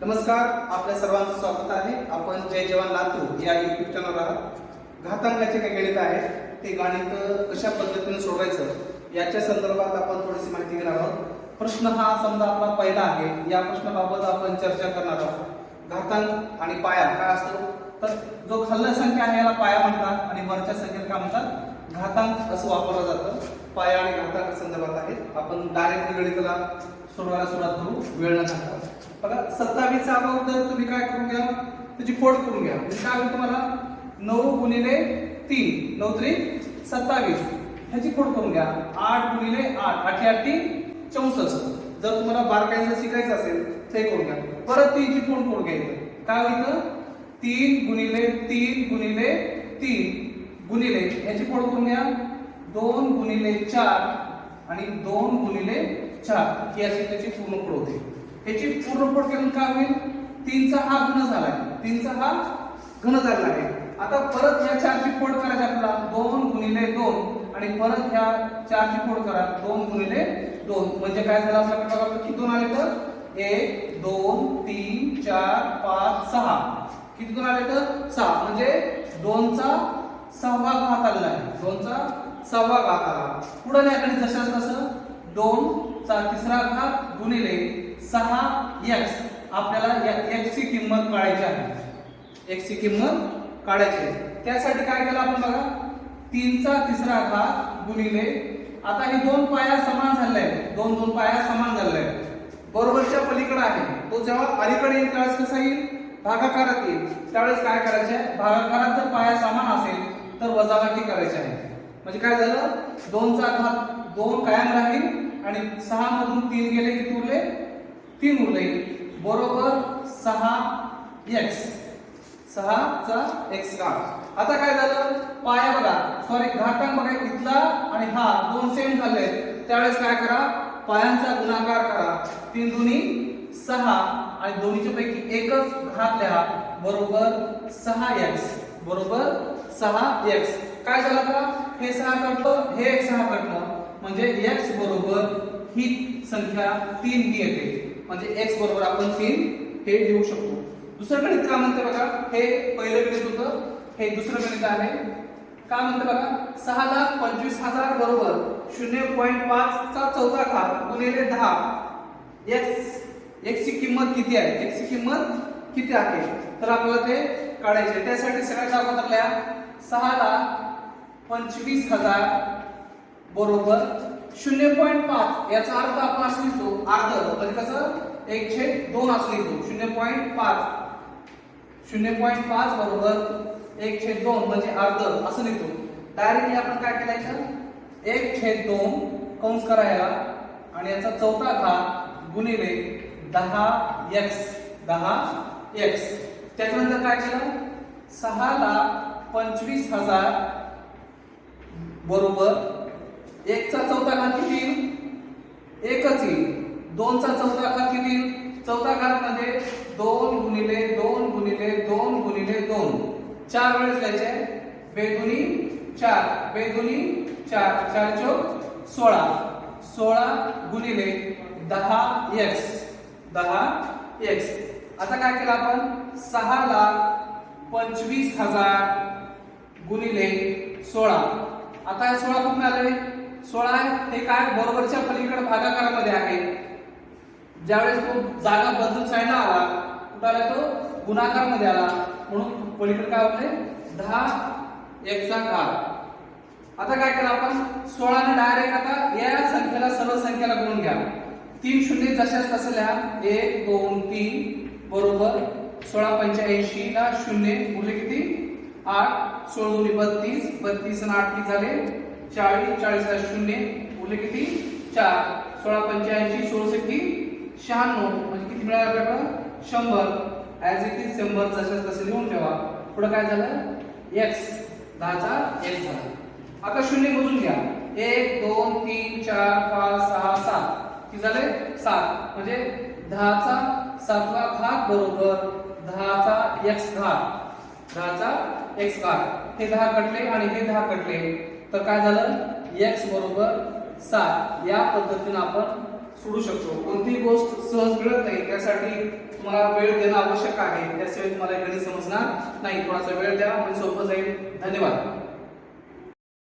नमस्कार आपल्या सर्वांचं स्वागत आहे. आपण जय जवान लातूर या युट्यूब चॅनलवर आहात. घातांकाचे काही गणित आहेत. ते गणित कशा पद्धतीने सोडवायचं याच्या संदर्भात आपण थोडीशी माहिती घेणार आहोत. प्रश्न हा समजा आपला पहिला आहे. या प्रश्नाबाबत आपण चर्चा करणार आहोत. घातांक आणि पाया काय असतो? तर जो खाल्ल संख्या आहे याला पाया म्हणतात आणि वरच्या संख्येला काय म्हणतात? घातांक असं वापरलं जातं. पाया आणि घातांक संदर्भात आहेत. आपण डायरेक्ट गणिताला सोडवायला सुरुवात करू. वेळ न घालता. बघा सत्तावीसचा अगोदर तुम्ही काय करून घ्या? त्याची फोड करून घ्या. म्हणजे काय होईल तुम्हाला? नऊ गुणिले तीन. नऊ त्रिक सत्तावीस. ह्याची फोड करून घ्या. आठ गुणिले आठ. आठी आठी चौसष्ट. जर तुम्हाला बारकाईचं शिकायचं असेल ते करून घ्या. परत तीनची फोड करून घ्यायचं काय होईल तीन गुणिले तीन गुणिले तीन. गुणिले ह्याची फोड करून घ्या. दोन गुणिले चार आणि दोन गुणिले चार ही अशी त्याची पूर्ण होते. त्याची पूर्ण केलं काय होईल? तीनचा हा घन झालाय तीनचा हा घन झालेला आहे. आता परत या चारची फोड करायची आपल्याला. दोन गुणिले दोन आणि परत ह्या चारची फोड करा. दोन गुणिले दोन. म्हणजे काय झालं आपल्याकडे बघा. किती दोन आले तर? एक दोन तीन चार पाच सहा. किती दोन आले तर? सहा. म्हणजे दोनचा सहावा घात आलेला आहे. दोनचा सहावा घात आला पुढे याकडे जशाच तसं दोन चा तिसरा घात गुणिले सहा एक्स आपल्याला एक्सची किंमत काढायची आहे. एक्सची किंमत काढायची आहे. त्यासाठी काय केलं आपण बघा? तीनचा तिसरा घात गुणिले आता हे दोन पाया समान झाले आहेत. दोन दोन पाया समान झाले आहेत. बरोबरच्या पलीकडे आहे. तो जेव्हा अलीकडे येईल त्यावेळेस कसा येईल? भागाकारात येईल. त्यावेळेस काय करायचे आहे? भागाकारात जर पाया समान असेल तर वजाबाकी करायची आहे. म्हणजे काय झालं? दोनचा घात दोन कायम राहील आणि सहा मधून तीन गेले किती उरले? तीन उरले. बरोबर सहा एक्स सहाचा एक्स घात. आता काय झालं? पाया बघा. सॉरी घातांक बघा. इथला आणि हा दोन सेम झाले. त्यावेळेस काय करा? पायांचा गुणाकार करा. तीन दोन्ही सहा आणि दोन्हीच्या पैकी एकच घात लिहा. बरोबर सहा एक्स बरोबर सहा एक्स काय झालं का हे सहा कटलं हे एक सहा कटलं म्हणजे एक्स बरोबर ही संख्या तीन ही येते. म्हणजे एक्स बरोबर आपण तीन हे लिहू शकतो. दुसरं गणित का म्हणते बघा? हे पहिलं गणित होतं. हे दुसरं गणित आहे. का म्हणते बघा? सहा लाख पंचवीस हजार बरोबर शून्य पॉईंट पाच चा चौथा घात गुणिले दहा. एक्स एक्सची किंमत किती आहे? एक्सची किंमत किती आहे? तर आपल्याला ते काढायचे त्यासाठी सगळ्यात अगोदर आपल्या सहा लाख पंचवीस हजार बरोबर शून्य पॉईंट पाच याचा अर्थ आपण असं लिहितो अर्ध. म्हणजे कसं? छेद दोन असं लिहितो. शून्य पॉईंट पाच. शून्य पॉईंट पाच बरोबर एक छेद दोन म्हणजे अर्ध. असं लिहितो. डायरेक्टली आपण काय करायचं एक छेद दोन कंस करायला आणि याचा चौथा घात गुणिले दहा एक्स. दहा एक्स. त्याच्यानंतर काय केलं? सहा लाख पंचवीस हजार बरोबर? एकचा चौथा घात किती येईल एकच येईल दोनचा चौथा घात किती येईल चौथा घात म्हणजे दोन गुणिले दोन गुणिले दोन गुणिले दोन. चार वेळेस घ्यायचे. बेदुनी चार. बेदुनी चार. चार चौक सोळा. सोळा गुणिले दहा एक्स दहा एक्स आता काय केलं आपण? सहा लाख पंचवीस हजार गुणिले सोळा. आता हे सोळा कुठून आले सोळा हे काय? बरोबरच्या पलीकडे भागाकारामध्ये आहे. ज्यावेळेस तो जागा बदलून साईडला आला कुठं आला तो? गुणाकारमध्ये आला. म्हणून पलीकडे काय होते दहा एकचा घात. आता काय केलं आपण? सोळाने डायरेक्ट आता या संख्येला सर्व संख्येला गुणून घ्या. तीन शून्य जशाच तसं लिहा. एक दोन तीन बरोबर सोळा पंच्याऐंशी ला शून्य. उरले किती? आठ सोळ दोन्ही बत्तीस बत्तीस आणि आठ किती झाले? चाळीस चाळीस शून्य. उरले किती? चार. सोळा पंच्याऐंशी सोळा किती शहाण्णव. म्हणजे किती मिळालं आपल्याकडं? शंभर. ऍज इट इज शंभर जसे तसे लिहून ठेवा. पुढे काय झालं? एक्स दहाचा एक्स झाला. आता शून्य मोजून घ्या. एक दोन तीन चार पाच सहा सात. किती झाले? सात. म्हणजे दहाचा सातवा घात बरोबर दहाचा एक्स घात. दहाचा एक्स घात हे दहा कटले आणि हे दहा कटले. तर काय झालं? एक्स बरोबर सात. या पद्धतीने आपण सोडू शकतो. कोणतीही गोष्ट सहज मिळत नाही. त्यासाठी तुम्हाला वेळ देणं आवश्यक आहे. त्याशिवाय तुम्हाला गणित समजणार नाही. थोडासा वेळ द्या. म्हणजे सोपं जाईल. धन्यवाद.